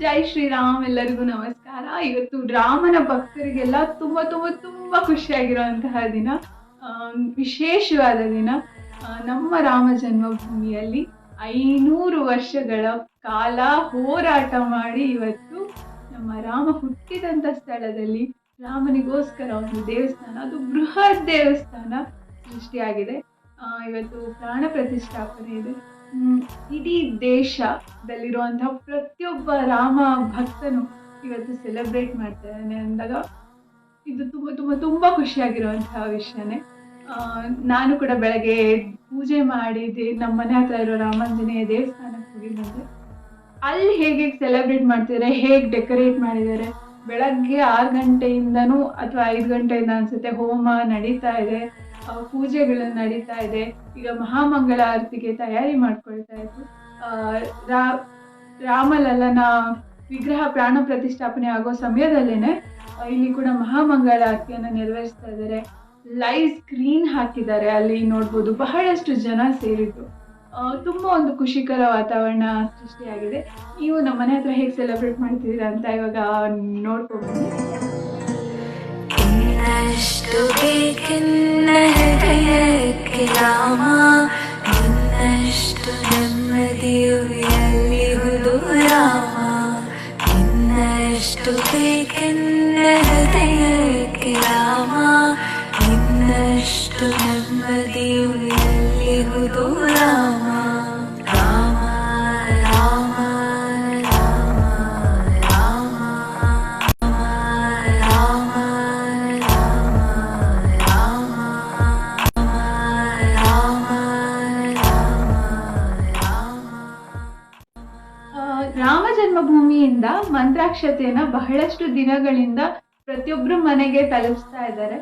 ಜೈ ಶ್ರೀರಾಮ್ ಎಲ್ಲರಿಗೂ ನಮಸ್ಕಾರ. ಇವತ್ತು ರಾಮನ ಭಕ್ತರಿಗೆಲ್ಲ ತುಂಬಾ ತುಂಬಾ ತುಂಬಾ ಖುಷಿಯಾಗಿರುವಂತಹ ದಿನ ವಿಶೇಷವಾದ ದಿನ ನಮ್ಮ ರಾಮ ಜನ್ಮಭೂಮಿಯಲ್ಲಿ ಐನೂರು ವರ್ಷಗಳ ಕಾಲ ಹೋರಾಟ ಮಾಡಿ ಇವತ್ತು ನಮ್ಮ ರಾಮ ಹುಟ್ಟಿದಂತ ಸ್ಥಳದಲ್ಲಿ ರಾಮನಿಗೋಸ್ಕರ ಒಂದು ದೇವಸ್ಥಾನ, ಅದು ಬೃಹತ್ ದೇವಸ್ಥಾನ ಸೃಷ್ಟಿಯಾಗಿದೆ. ಇವತ್ತು ಪ್ರಾಣ ಪ್ರತಿಷ್ಠಾಪನೆ ಇದೆ. ಇಡೀ ದೇಶದಲ್ಲಿರುವಂತಹ ಪ್ರತಿಯೊಬ್ಬ ರಾಮ ಭಕ್ತನು ಇವತ್ತು ಸೆಲೆಬ್ರೇಟ್ ಮಾಡ್ತಾನೆ ಅಂದಾಗ ಇದು ತುಂಬ ತುಂಬ ತುಂಬ ಖುಷಿಯಾಗಿರುವಂತಹ ವಿಷಯನೇ. ನಾನು ಕೂಡ ಬೆಳಗ್ಗೆ ಪೂಜೆ ಮಾಡಿ ನಮ್ಮ ಮನೆ ಹತ್ರ ಇರೋ ರಾಮಾಂಜನೇಯ ದೇವಸ್ಥಾನಕ್ಕೆ ಹೋಗಿ ಬಂದೆ ಅಲ್ಲಿ ಹೇಗೆ ಸೆಲೆಬ್ರೇಟ್ ಮಾಡ್ತಿದ್ದಾರೆ, ಹೇಗೆ ಡೆಕೋರೇಟ್ ಮಾಡಿದ್ದಾರೆ, ಬೆಳಗ್ಗೆ ಆರು ಗಂಟೆಯಿಂದನೂ ಅಥವಾ ಐದು ಗಂಟೆಯಿಂದ ಅನ್ಸುತ್ತೆ ಹೋಮ ನಡೀತಾ ಇದೆ. ಪೂಜೆಗಳು ನಡೀತಾ ಇದೆ. ಈಗ ಮಹಾಮಂಗಳ ಆರತಿಗೆ ತಯಾರಿ ಮಾಡ್ಕೊಳ್ತಾ ಇದ್ರು. ರಾ- ರಾಮಲಲ್ಲನ ವಿಗ್ರಹ ಪ್ರಾಣ ಪ್ರತಿಷ್ಠಾಪನೆ ಆಗೋ ಸಮಯದಲ್ಲೇನೆ ಇಲ್ಲಿ ಕೂಡ ಮಹಾಮಂಗಳ ಆರತಿಯನ್ನು ನೆರವೇರಿಸ್ತಾ ಇದ್ದಾರೆ ಲೈವ್ ಸ್ಕ್ರೀನ್ ಹಾಕಿದ್ದಾರೆ. ಅಲ್ಲಿ ನೋಡ್ಬೋದು ಬಹಳಷ್ಟು ಜನ ಸೇರಿದ್ರು ತುಂಬಾ ಒಂದು ಖುಷಿಕರ ವಾತಾವರಣ ಸೃಷ್ಟಿಯಾಗಿದೆ. ನೀವು ನಮ್ಮ ಮನೆ ಹತ್ರ ಹೇಗೆ ಸೆಲೆಬ್ರೇಟ್ ಮಾಡ್ತಿದ್ದೀರಾ ಅಂತ ಇವಾಗ ನೋಡ್ಕೊಂಡು عشت بيك النهر يا عمر ಜನ್ಮಭೂಮಿಯಿಂದ ಮಂತ್ರಾಕ್ಷತೆಯನ್ನ ಬಹಳಷ್ಟು ದಿನಗಳಿಂದ ಪ್ರತಿಯೊಬ್ರು ಮನೆಗೆ ತಲುಪಿಸ್ತಾ ಇದ್ದಾರೆ.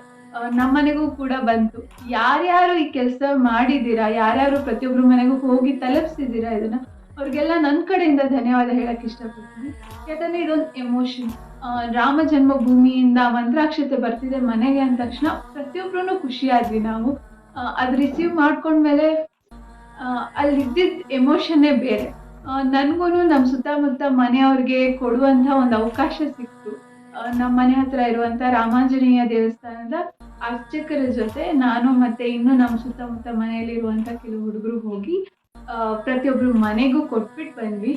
ನಮ್ಮನೆಗೂ ಕೂಡ ಬಂತು. ಯಾರ್ಯಾರು ಈ ಕೆಲಸ ಮಾಡಿದ್ದೀರಾ? ಯಾರ್ಯಾರು ಪ್ರತಿಯೊಬ್ರು ಮನೆಗೂ ಹೋಗಿ ತಲುಪಿಸಿದ್ದೀರಾ ಇದನ್ನ? ಅವ್ರಿಗೆಲ್ಲ ನನ್ನ ಕಡೆಯಿಂದ ಧನ್ಯವಾದ ಹೇಳಕ್ ಇಷ್ಟಪಡ್ತೀನಿ. ಯಾಕಂದ್ರೆ ಇದೊಂದು ಎಮೋಷನ್. ರಾಮ ಜನ್ಮಭೂಮಿಯಿಂದ ಮಂತ್ರಾಕ್ಷತೆ ಬರ್ತಿದೆ ಮನೆಗೆ ಅಂದ ತಕ್ಷಣ ಪ್ರತಿಯೊಬ್ರು ಖುಷಿ ಆದ್ವಿ ನಾವು ಅದ್ ರಿಸೀವ್ ಮಾಡ್ಕೊಂಡ್ಮೇಲೆ ಅಲ್ಲಿ ಇದ್ದಿದ್ದ ಎಮೋಷನ್ನೇ ಬೇರೆ. ನನಗೂ ನಮ್ಮ ಸುತ್ತಮುತ್ತ ಮನೆಯವ್ರಿಗೆ ಕೊಡುವಂಥ ಒಂದು ಅವಕಾಶ ಸಿಕ್ತು. ನಮ್ಮ ಮನೆ ಹತ್ರ ಇರುವಂಥ ರಾಮಾಂಜನೇಯ ದೇವಸ್ಥಾನದ ಅರ್ಚಕರ ಜೊತೆ ನಾನು ಮತ್ತೆ ಇನ್ನು ನಮ್ಮ ಸುತ್ತಮುತ್ತ ಮನೆಯಲ್ಲಿರುವಂಥ ಕೆಲವು ಹುಡುಗರು ಹೋಗಿ ಪ್ರತಿಯೊಬ್ಬರು ಮನೆಗೂ ಕೊಟ್ಬಿಟ್ಟು ಬಂದ್ವಿ.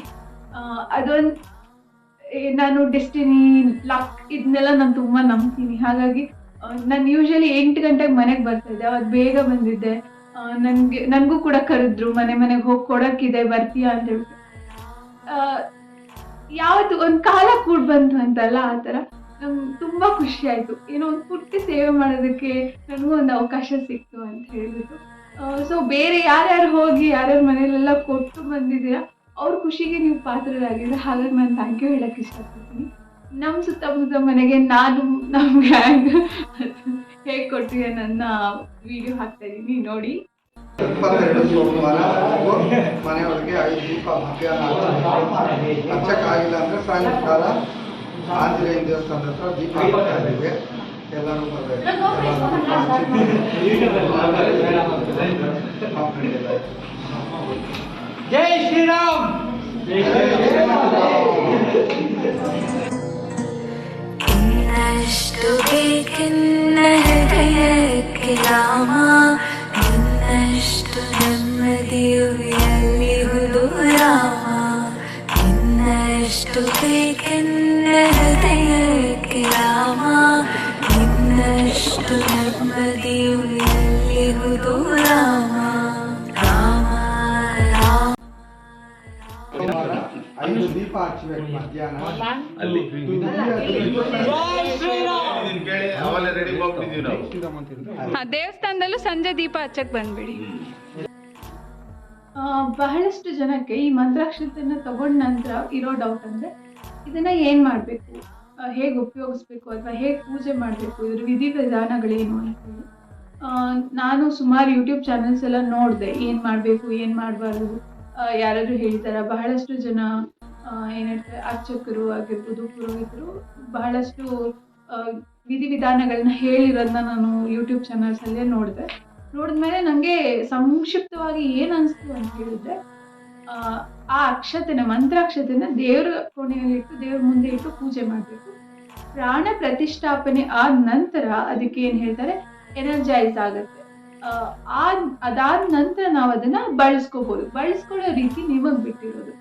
ಅದೊಂದು ನಾನು ಡೆಸ್ಟಿನಿ, ಲಕ್ ಇದನ್ನೆಲ್ಲ ನಾನು ತುಂಬ ನಂಬ್ತೀನಿ. ಹಾಗಾಗಿ ನಾನು ಯೂಶಲಿ ಎಂಟು ಗಂಟೆಗೆ ಮನೆಗೆ ಬರ್ತಾ ಇದ್ದೆ. ಅವತ್ತು ಬೇಗ ಬಂದಿದ್ದೆ. ನನಗೆ, ನನಗೂ ಕೂಡ ಕರೆದ್ರು, ಮನೆ ಮನೆಗೆ ಹೋಗಿ ಕೊಡೋಕ್ಕಿದೆ, ಬರ್ತೀಯಾ ಅಂತ ಹೇಳ್ಬಿಟ್ಟು. ಯಾವತ್ತು ಒಂದು ಕಾಲ ಕೂಡ ಬಂತು ಅಂತಲ್ಲ, ಆ ಥರ. ನಂಗೆ ತುಂಬ ಖುಷಿ ಆಯಿತು. ಏನೋ ಒಂದು ಪೂರ್ತಿ ಸೇವೆ ಮಾಡೋದಕ್ಕೆ ನನಗೂ ಒಂದು ಅವಕಾಶ ಸಿಕ್ತು ಅಂತ ಹೇಳ್ಬಿಟ್ಟು. ಸೊ ಬೇರೆ ಯಾರ್ಯಾರು ಹೋಗಿ ಯಾರ್ಯಾರ ಮನೇಲೆಲ್ಲ ಕೊಟ್ಟು ಬಂದಿದ್ದೀರಾ, ಅವ್ರ ಖುಷಿಗೆ ನೀವು ಪಾತ್ರರಾಗಿದ್ರೆ ಹಾಗಾಗಿ ನಾನು ಥ್ಯಾಂಕ್ ಯು ಹೇಳಕ್ಕೆ ಇಷ್ಟಪಡ್ತೀನಿ. ನಮ್ಮ ಸುತ್ತಮುತ್ತ ಮನೆಗೆ ನಾನು ನಮ್ಮ ಗ್ಯಾಂಗ್ ಹೇಗೆ ಕೊಟ್ಟಿದೆ ನನ್ನ ವಿಡಿಯೋ ಹಾಕ್ತಾ ಇದ್ದೀನಿ ನೋಡಿ. ಇಪ್ಪತ್ತೆರಡು ಸೋಮವಾರ ಮನೆಯೊಳಗೆ ಐದು ದೀಪ ಮಧ್ಯಾಹ್ನ ಹಚ್ಚಕ್ಕಾಗಿಲ್ಲ ಅಂದ್ರೆ ಸಾಯಂಕಾಲ ಆಂಜನೇಯ ದೇವಸ್ಥಾನದ ಹತ್ರ ದೀಪ ಹಾಕ್ತಾ ಇದ್ದೀವಿ ಎಲ್ಲರೂ ಬರ್ಬೇಕು ಜೈ ಶ್ರೀರಾಮ್ ಇನ್ನಷ್ಟು ಬೇಕೆನ್ನ ಹೃದಯಕ್ಕೆ ಬೇಕೆನ್ನ ಹೃದಯಕ್ಕೆ ರಾಮ ಇನ್ನಷ್ಟು ನೆಮ್ಮದಿಯು ಅಲ್ಲಿ ದೇವಸ್ಥಾನದಲ್ಲೂ ಸಂಜೆ ದೀಪ ಹಚ್ಚಕ್ ಬಂದ್ಬಿಡಿ ಬಹಳಷ್ಟು ಜನಕ್ಕೆ ಈ ಮಂತ್ರಾಕ್ಷತೆಯನ್ನು ತಗೊಂಡ ನಂತರ ಇರೋ ಡೌಟ್ ಅಂದ್ರೆ ಇದನ್ನ ಏನ್ ಮಾಡ್ಬೇಕು? ಹೇಗೆ ಉಪಯೋಗಿಸ್ಬೇಕು ಅಥವಾ ಹೇಗೆ ಪೂಜೆ ಮಾಡಬೇಕು? ಇದ್ರ ವಿಧಿ ವಿಧಾನಗಳೇನು ಅಂತ ಹೇಳಿ. ನಾನು ಸುಮಾರು ಯೂಟ್ಯೂಬ್ ಚಾನೆಲ್ಸ್ ಎಲ್ಲ ನೋಡಿದೆ. ಏನು ಮಾಡಬೇಕು, ಏನು ಮಾಡಬಾರ್ದು? ಯಾರಾದರೂ ಹೇಳ್ತಾರ? ಬಹಳಷ್ಟು ಜನ ಏನ್ ಅರ್ಚಕರು ಆಗಿರ್ಬೋದು, ಪುರೋಹಿತರು ಬಹಳಷ್ಟು ವಿಧಿ ವಿಧಿವಿಧಾನಗಳನ್ನ ಹೇಳಿರೋದನ್ನ ನಾನು ಯೂಟ್ಯೂಬ್ ಚಾನಲ್ಸಲ್ಲೇ ನೋಡಿದೆ. ನೋಡಿದ್ಮೇಲೆ ನನಗೆ ಸಂಕ್ಷಿಪ್ತವಾಗಿ ಏನು ಅನಿಸ್ತು ಅಂತ ಹೇಳಿದ್ರೆ ಆ, ಅಕ್ಷತೆನ ಮಂತ್ರಾಕ್ಷತೆನ ದೇವರ ಕೋಣೆಯಲ್ಲಿಟ್ಟು ದೇವ್ರ ಮುಂದೆ ಇಟ್ಟು ಪೂಜೆ ಮಾಡಬೇಕು. ಪ್ರಾಣ ಪ್ರತಿಷ್ಠಾಪನೆ ಆದ ನಂತರ ಅದಕ್ಕೆ ಏನು ಹೇಳ್ತಾರೆ ಎನರ್ಜೈಸ್ ಆಗುತ್ತೆ. ಆ, ಆ ಅದಾದ ನಂತರ ನಾವು ಅದನ್ನ ಬಳಸ್ಕೋಬಹುದು ಬಳಸ್ಕೊಳ್ಳೋ ರೀತಿ ನಿಮಗೆ ಬಿಟ್ಟಿರೋದು.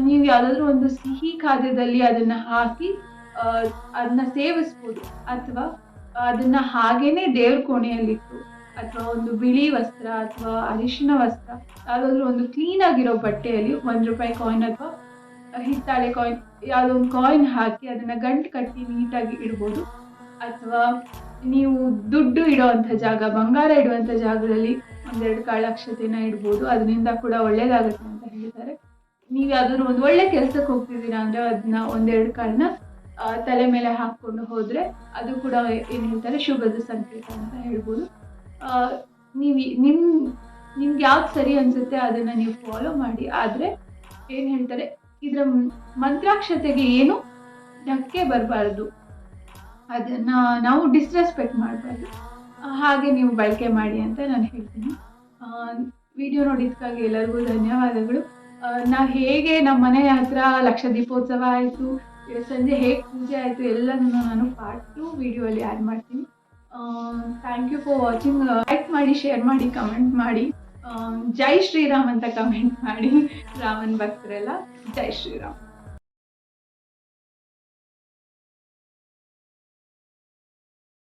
ನೀವು ಯಾವುದಾದ್ರೂ ಒಂದು ಸಿಹಿ ಖಾದ್ಯದಲ್ಲಿ ಅದನ್ನ ಹಾಕಿ ಅದನ್ನ ಸೇವಿಸ್ಬೋದು. ಅಥವಾ ಅದನ್ನ ಹಾಗೇನೆ ದೇವ್ರ ಕೋಣೆಯಲ್ಲಿಟ್ಟು ಅಥವಾ ಒಂದು ಬಿಳಿ ವಸ್ತ್ರ ಅಥವಾ ಅರಿಶಿನ ವಸ್ತ್ರ, ಯಾವುದಾದ್ರೂ ಒಂದು ಕ್ಲೀನ್ ಆಗಿರೋ ಬಟ್ಟೆಯಲ್ಲಿ ಒಂದು ರೂಪಾಯಿ ಕಾಯಿನ್ ಅಥವಾ ಹಿತ್ತಾಳೆ ಕಾಯಿನ್ ಯಾವುದೋ ಒಂದು ಕಾಯಿನ್ ಹಾಕಿ ಅದನ್ನು ಗಂಟು ಕಟ್ಟಿ ನೀಟಾಗಿ ಇಡ್ಬೋದು. ಅಥವಾ ನೀವು ದುಡ್ಡು ಇಡುವಂಥ ಜಾಗ, ಬಂಗಾರ ಇಡುವಂಥ ಜಾಗದಲ್ಲಿ ಒಂದೆರಡು ಕಾಳಾಕ್ಷತೆನ ಇಡ್ಬೋದು. ಅದರಿಂದ ಕೂಡ ಒಳ್ಳೇದಾಗುತ್ತೆ ಅಂತ ಹೇಳ್ತಾರೆ. ನೀವು ಯಾವ್ದಾದ್ರು ಒಂದು ಒಳ್ಳೆ ಕೆಲಸಕ್ಕೆ ಹೋಗ್ತಿದ್ದೀರಾ ಅಂದರೆ ಅದನ್ನ ಒಂದೆರಡು ಕಾಳನ್ನ ತಲೆ ಮೇಲೆ ಹಾಕ್ಕೊಂಡು ಹೋದರೆ ಅದು ಕೂಡ ಏನು ಹೇಳ್ತಾರೆ, ಶುಭದ ಸಂಕೇತ ಅಂತ ಹೇಳ್ಬೋದು. ನೀವು ನಿಮ್ ನಿಮ್ಗೆ ಯಾವ್ದು ಸರಿ ಅನ್ಸುತ್ತೆ ಅದನ್ನ ನೀವು ಫಾಲೋ ಮಾಡಿ. ಆದ್ರೆ ಏನ್ ಹೇಳ್ತಾರೆ, ಇದ್ರ ಮಂತ್ರಾಕ್ಷತೆಗೆ ಏನು ಧಕ್ಕೆ ಬರಬಾರ್ದು. ಅದನ್ನ ನಾವು ಡಿಸ್ರೆಸ್ಪೆಕ್ಟ್ ಮಾಡಬಾರ್ದು. ಹಾಗೆ ನೀವು ಬಳಕೆ ಮಾಡಿ ಅಂತ ನಾನು ಹೇಳ್ತೀನಿ. ವಿಡಿಯೋ ನೋಡಿದ್ಕಾಗಿ ಎಲ್ಲರಿಗೂ ಧನ್ಯವಾದಗಳು. ನಾವು ಹೇಗೆ ನಮ್ಮ ಮನೆ ಹತ್ರ ಲಕ್ಷ ದೀಪೋತ್ಸವ ಆಯಿತು, ಸಂಜೆ ಹೇಗೆ ಪೂಜೆ ಆಯಿತು ಎಲ್ಲನೂ ನಾನು ಪಾರ್ಟ್ ಟು ಅಲ್ಲಿ ಆ್ಯಡ್ ಮಾಡ್ತೀನಿ. Thank you for watching like ಮಾಡಿ ಶೇರ್ ಮಾಡಿ ಕಮೆಂಟ್ ಮಾಡಿ. ಜೈ ಶ್ರೀರಾಮ್ ಅಂತ ಕಮೆಂಟ್ ಮಾಡಿ. ರಾಮನ್ ಭಕ್ತರೆಲ್ಲ ಜೈ ಶ್ರೀರಾಮ್